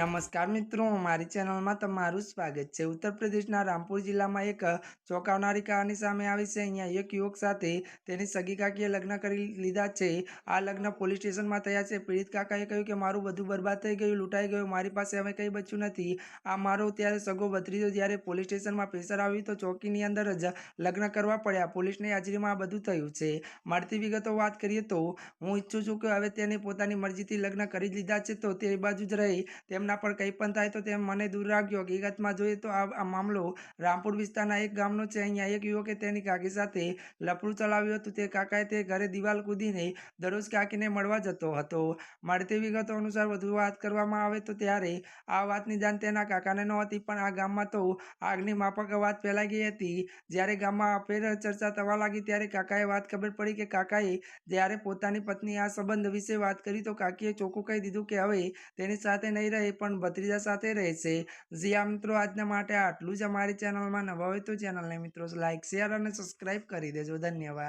નમસ્કાર મિત્રો, મારી ચેનલમાં તમારું સ્વાગત છે. ઉત્તર પ્રદેશના રામપુર જિલ્લામાં એક ચોંકાવનારી કહાની સામે આવી છે. અહીંયા એક યુવક સાથે તેની સગી કાકીએ લગ્ન કરી લીધા છે. આ લગ્ન પોલીસ સ્ટેશનમાં થયા છે. પીડિત કાકાએ કહ્યું કે, મારું બધું બરબાદ થઈ ગયું, લૂંટાઈ ગયું, મારી પાસે હવે કંઈ બચ્યું નથી. આ મારો ત્યારે સગો ભત્રીજો જ્યારે પોલીસ સ્ટેશનમાં પ્રેશર આવ્યું તો ચોકીની અંદર જ લગ્ન કરવા પડ્યા. પોલીસની હાજરીમાં આ બધું થયું છે. મળતી વિગતો વાત કરીએ તો, હું ઈચ્છું છું કે હવે તેને પોતાની મરજીથી લગ્ન કરી લીધા છે તો તે બાજુ જ રહી. તેમના પર કંઈ પણ થાય તો તેમ મને દૂર રાખજો. હકીકતમાં જોઈએ તો આ આ મામલો રામપુર વિસ્તારના એક ગામનો છે. અહીંયા એક યુવકે તેની કાકી સાથે લફડું ચલાવ્યું હતું. તે કાકાએ તે ઘરે દિવાલ કૂદીને દરરોજ કાકીને મળવા જતો હતો. મળતી વિગતો અનુસાર વધુ વાત કરવામાં આવે તો ત્યારે આ વાતની જાણ તેના કાકાને નહોતી, પણ આ ગામમાં તો આગની માફક વાત ફેલાઈ ગઈ હતી. જ્યારે ગામમાં ફેર ચર્ચા થવા લાગી ત્યારે કાકાએ વાત ખબર પડી કે કાકાએ જ્યારે પોતાની પત્ની આ સંબંધ વિશે વાત કરી તો કાકીએ ચોખ્ખું કહી દીધું કે હવે તેની સાથે નહીં રહે પણ ભત્રીજા સાથે રહેશે. જી આ મિત્રો, આજના માટે આટલું જ અમારી ચેનલમાં નવા હોય તો ચેનલને મિત્રો લાઇક શેર અને સબસ્ક્રાઇબ કરી દેજો. ધન્યવાદ.